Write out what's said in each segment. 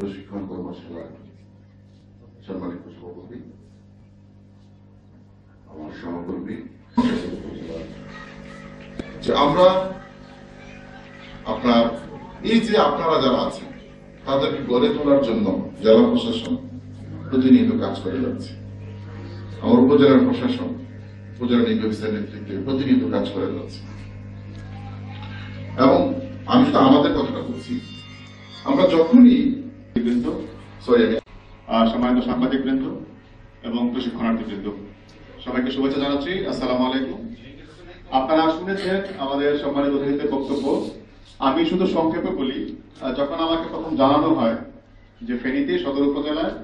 প্রশিক্ষণ কর্মশালার সম্মানিত সভাপতি আমার সহকর্মী আমরা আপনার এই যে আপনারা যারা আছেন তাদেরকে গড়ে তোলার জন্য জেলা প্রশাসন প্রতিনিয়ত কাজ করে যাচ্ছে আমার উপজেলার প্রশাসন উপজেলা অফিসার নেতৃত্বে প্রতিনিয়ত কাজ করে যাচ্ছে এবং আমি তো আমাদের কথাটা বলছি আমরা যখনই বৃন্দ সম্মানিত সাংবাদিক বৃন্দ এবং প্রশিক্ষণার্থী বৃন্দ, সবাইকে শুভেচ্ছা জানাচ্ছি। আলাইকুম। আপনারা শুনেছেন আমাদের সম্মানিত অতিথিদের বক্তব্য। আমি শুধু সংক্ষেপে বলি যখন আমাকে প্রথম জানানো হয় যে ফেনীতে সদর উপজেলায়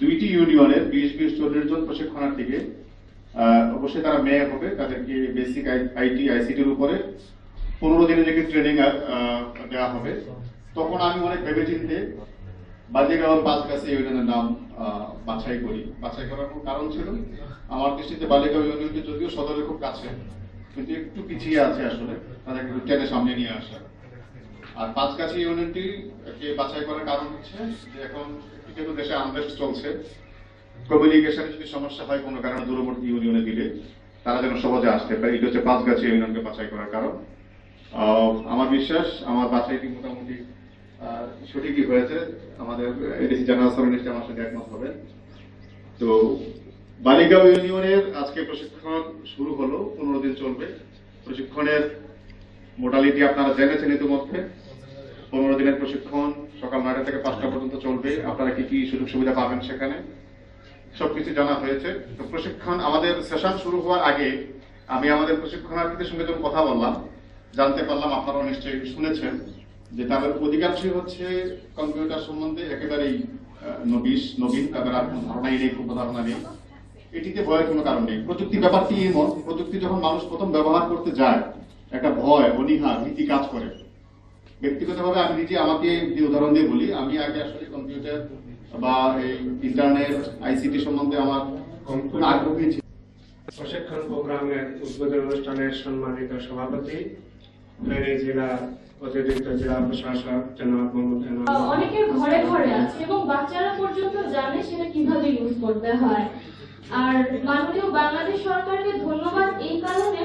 দুইটি ইউনিয়নের বিশ বিশ চল্লিশ জন প্রশিক্ষণার্থীকে অবশ্যই তারা মেয়ে হবে, তাদেরকে বেসিক আইটি, আইসিটির উপরে পনেরো দিনের যে ট্রেনিং দেওয়া হবে। তখন আমি অনেক ভেবে বালিগাঁওয়ের পাঁচ কাছে ইউনিয়নের নাম বাছাই করি। বাছাই করার কোনো কারণ ছিল, আমার দৃষ্টিতে বালিগাঁও ইউনিয়নটি যদিও সদরের খুব কাছে, কিন্তু একটু পিছিয়ে আছে আসলে তাদেরকে একটু টেনে সামনে নিয়ে আসা। আর পাঁচকাছি ইউনিয়নটি বাছাই করার কারণ হচ্ছে যে এখন যেহেতু দেশে আনরেস্ট চলছে। কমিউনিকেশনে যদি সমস্যা হয়, কোনো কারণে দূরবর্তী ইউনিয়নে দিলে তারা যেন সহজে আসতে পারে। এটা হচ্ছে পাঁচ পাঁচগাছি ইউনিয়নকে বাছাই করার কারণ। আমার বিশ্বাস, আমার বাছাইটি মোটামুটি সঠিকই হয়েছে। আমাদের এডিসি জেনারেল স্যার নিশ্চয়ই আমার সঙ্গে একমত হবে। তো বালিগাঁও ইউনিয়নের আজকে প্রশিক্ষণ শুরু হলো, পনেরো দিন চলবে। প্রশিক্ষণের মোডালিটি আপনারা জেনেছেন ইতিমধ্যে। পনেরো দিনের প্রশিক্ষণ সকাল নয়টা থেকে পাঁচটা পর্যন্ত চলবে। আপনারা কি কি সুযোগ সুবিধা পাবেন সেখানে? সবকিছু জানা হয়েছে। তো প্রশিক্ষণ আমাদের সেশন শুরু হওয়ার আগে আমি আমাদের প্রশিক্ষণার্থীদের সঙ্গে যখন কথা বললাম, জানতে পারলাম আপনারাও নিশ্চয়ই শুনেছেন। যে তাদের অধিকাংশই হচ্ছে কম্পিউটার সম্বন্ধে একেবারেই নবিশ নবীন তাদের আর কোনো ধারণাই নেই, কোনো ধারণা নেই। এটিতে ভয়ের কোনো কারণ নেই। প্রযুক্তি ব্যাপারটি এমন প্রযুক্তি যখন মানুষ প্রথম ব্যবহার করতে যায়, একটা ভয়, অনীহা, ভীতি কাজ করে। ব্যক্তিগতভাবে আমি নিজে আমাকে যে উদাহরণ দিয়ে বলি, আমি আগে আসলে কম্পিউটার বা এই ইন্টারনেট, আইসিটি সম্বন্ধে আমার আগ্রহী ছিল প্রশিক্ষণ প্রোগ্রামের উদ্বোধন অনুষ্ঠানের সম্মানিত সভাপতি ফেনী জেলা অতিরিক্ত জেলা প্রশাসক জনাব মোহাম্মদ অনেকের ঘরে ঘরে আছে এবং বাচ্চারা পর্যন্ত জানে সেটা কীভাবে ইউজ করতে হয়। আর মাননীয় বাংলাদেশ সরকারকে ধন্যবাদ এই কারণে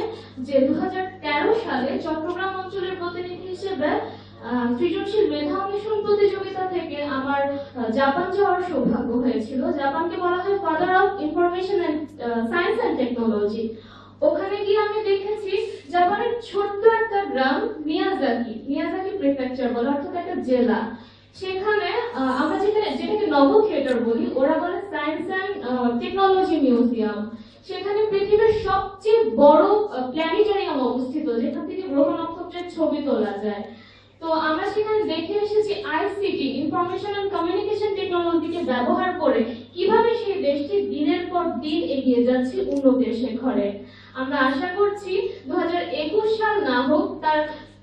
যে দু হাজার তেরো সালে চট্টগ্রাম অঞ্চলের প্রতিনিধি হিসেবে সৃজনশীল মেধা অন্বেষণ প্রতিযোগিতা থেকে আমার জাপান যাওয়ার সৌভাগ্য হয়েছিল। জাপানকে বলা হয় father of information and science and technology ওখানে গিয়ে আমি দেখেছি জাপানের ছোট্ট একটা গ্রাম, মিয়াজাকি। মিয়াজাকি প্রিফেকচার বলে, অর্থাৎ একটা জেলা। সেখানে আমরা যেখানে যেটাকে নব থিয়েটার বলি, ওরা বলে সায়েন্স অ্যান্ড টেকনোলজি মিউজিয়াম সেখানে পৃথিবীর সবচেয়ে বড় প্ল্যানেটারিয়াম অবস্থিত, যেখান থেকে গ্রহ নক্ষত্রের ছবি তোলা যায়। তো আমরা সেখানে দেখে এসেছি আইসিটি ইনফরমেশন অ্যান্ড কমিউনিকেশন টেকনোলজিকে ব্যবহার করে কীভাবে সেই পর দিন এগিয়ে যাচ্ছে উন্নতির শিখরে আমরা আশা করছি দুই হাজার একুশ সাল না হোক, তার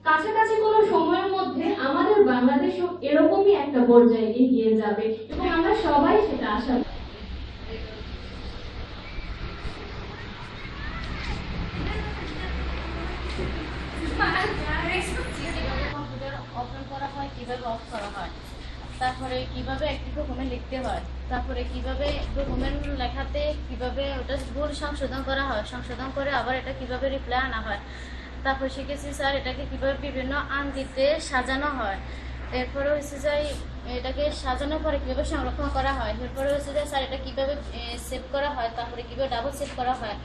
কাছাকাছি কোনো সময়ের মধ্যে আমাদের বাংলাদেশও এরকমই একটা পর্যায়ে এগিয়ে যাবে এবং আমরা সবাই সেটা আশা করি। কীভাবে অফ করা হয়, তারপরে কীভাবে একটি ডকুমেন্ট লিখতে হয় তারপরে কীভাবে ডকুমেন্ট লেখাতে, কীভাবে ওটা ভুল সংশোধন করা হয়, সংশোধন করে আবার এটা কীভাবে রিপ্লাই আনা হয়। তারপর শিখেছি স্যার এটাকে কীভাবে বিভিন্ন আঙ্গিতে সাজানো হয়। এরপরে হচ্ছে যে এটাকে সাজানোর পরে কীভাবে সংরক্ষণ করা হয়। এরপরে হচ্ছে যে স্যার এটা কীভাবে সেভ করা হয়, তারপরে কীভাবে ডাবল সেভ করা হয়।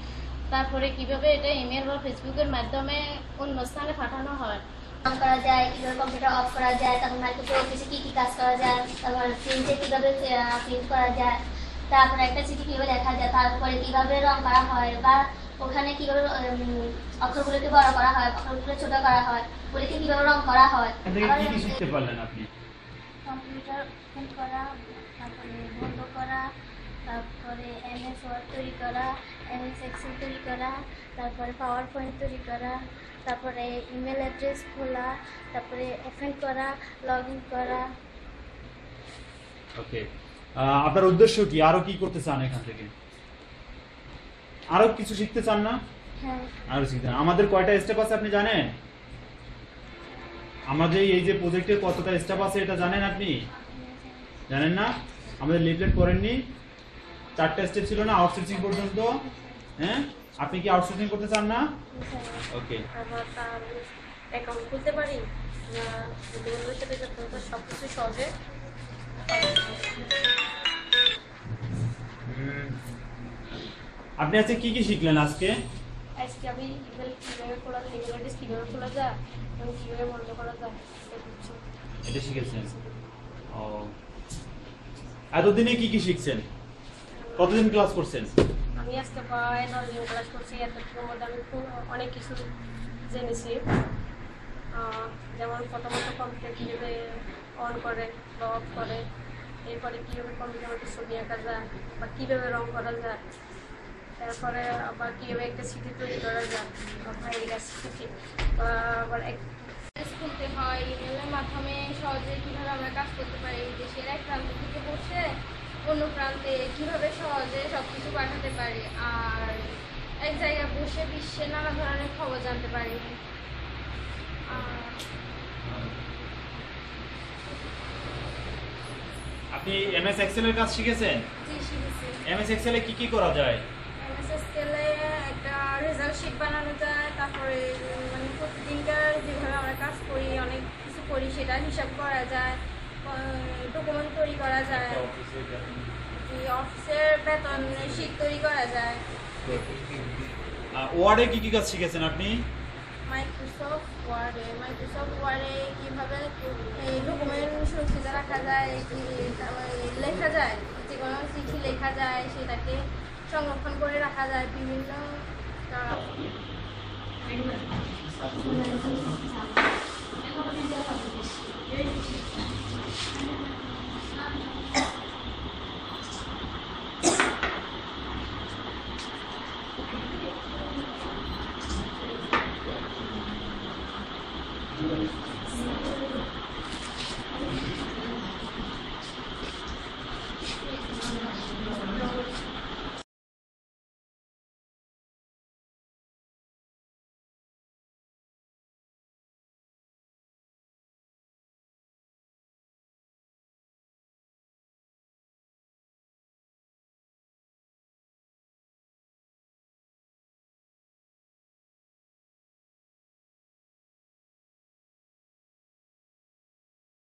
তারপরে কীভাবে এটা ইমেল বা ফেসবুকের মাধ্যমে অন্য স্থানে পাঠানো হয়। অন করা যায় কীভাবে কম্পিউটার অফ করা যায় তারপর মাইক্রোসফট অফিসে কি কি কাজ করা যায় তারপর প্রিন্টে কীভাবে প্রিন্ট করা যায় তারপর একটা চিঠি কীভাবে লেখা যায় তারপরে কীভাবে রং করা হয় বা ওখানে কীভাবে অক্ষরগুলোকে বড় করা হয় অক্ষরগুলো ছোট করা হয় ওগুলোকে কীভাবে রং করা হয়। শিখতে পারলেন আপনি? কম্পিউটার ওপেন করা তারপরে বন্ধ করা তারপরে এমএস ওয়ার্ড তৈরি করা এমএস এক্সেল তৈরি করা তারপরে পাওয়ার পয়েন্ট তৈরি করা তারপরে ইমেল অ্যাড্রেস খোলা তারপরে ওপেন করা লগ ইন করা। ওকে। আপনার উদ্দেশ্য কি? আরও কি করতে চান এখান থেকে? আরও কিছু শিখতে চান না? হ্যাঁ। আরও শিখতে। আমাদের কয়টা স্টেপ আছে আপনি জানেন? আমাদের এই যে প্রজেক্টের কতটা স্টাফ আছে এটা জানেন আপনি? জানেন। না? আমাদের লিফলেট করেননি চারটা স্টেপ ছিল না আউটসোর্সিং পর্যন্ত। হ্যাঁ? আপনি কি আউটসোর্সিং করতে চান না? ওকে অ্যাকাউন্ট খুলতে পারি? না বন্ধুদের সাথে সব কিছু সহজে। আপনি আজকে কি কি শিখলেন আজকে? আজকে আমি ইমেল কীভাবে খোলা যায় ইমেল অ্যাড্রেস কীভাবে খোলা যায় এবং কীভাবে বন্ধ করা যায় এটা এটা শিখেছেন? ও। এতদিনে কি কি শিখছেন? কতদিন ক্লাস করছেন? আমি আজকে প্রায় দশ দিন ক্লাস করছি এতটুকুর মধ্যে আমি খুব অনেক কিছু জেনেছি। যেমন প্রথমত কম্পিউটার কীভাবে অন করে বা অফ করে এরপরে কীভাবে কম্পিউটার মধ্যে ছবি আঁকা যায় বা কীভাবে রং করা যায় তারপরে আবার কীভাবে একটা সিটি তৈরি করা যায় গাছ শিখেছি বা আবার এক খুলতে হয় ইমেলের মাধ্যমে সহজে কীভাবে আমরা কাজ করতে পারি দেশের এক প্রান্ত থেকে বসে অন্য প্রান্তে কীভাবে সহজে সবকিছু পাঠাতে পারি আর এক জায়গায় বসে বিশ্বে নানা ধরনের খবর জানতে পারি। আপনি এমএস এক্সেল এর কাজ শিখেছেন? জি শিখেছি। এমএস এক্সেল এ কি কি করা যায়? এমএস স্কেলে একটা রেজাল্ট শিট বানানো যায় তারপরে মানে প্রতিদিনকার যেভাবে আমরা কাজ করি অনেক কিছু করি সেটা হিসাব করা যায়। ডকুমেন্ট তৈরি করা যায়। অফিসের বেতন শিট তৈরি করা যায়। ওয়ার্ডে কি কি কাজ শিখেছেন আপনি? মাইক্রোসফট ওয়ার্ডে মাইক্রোসফট ওয়ার্ডে কীভাবে ডকুমেন্ট সুরক্ষিত রাখা যায় কি লেখা যায় যে কোনো চিঠি লেখা যায় সেটাকে সংরক্ষণ করে রাখা যায় বিভিন্ন। すいません。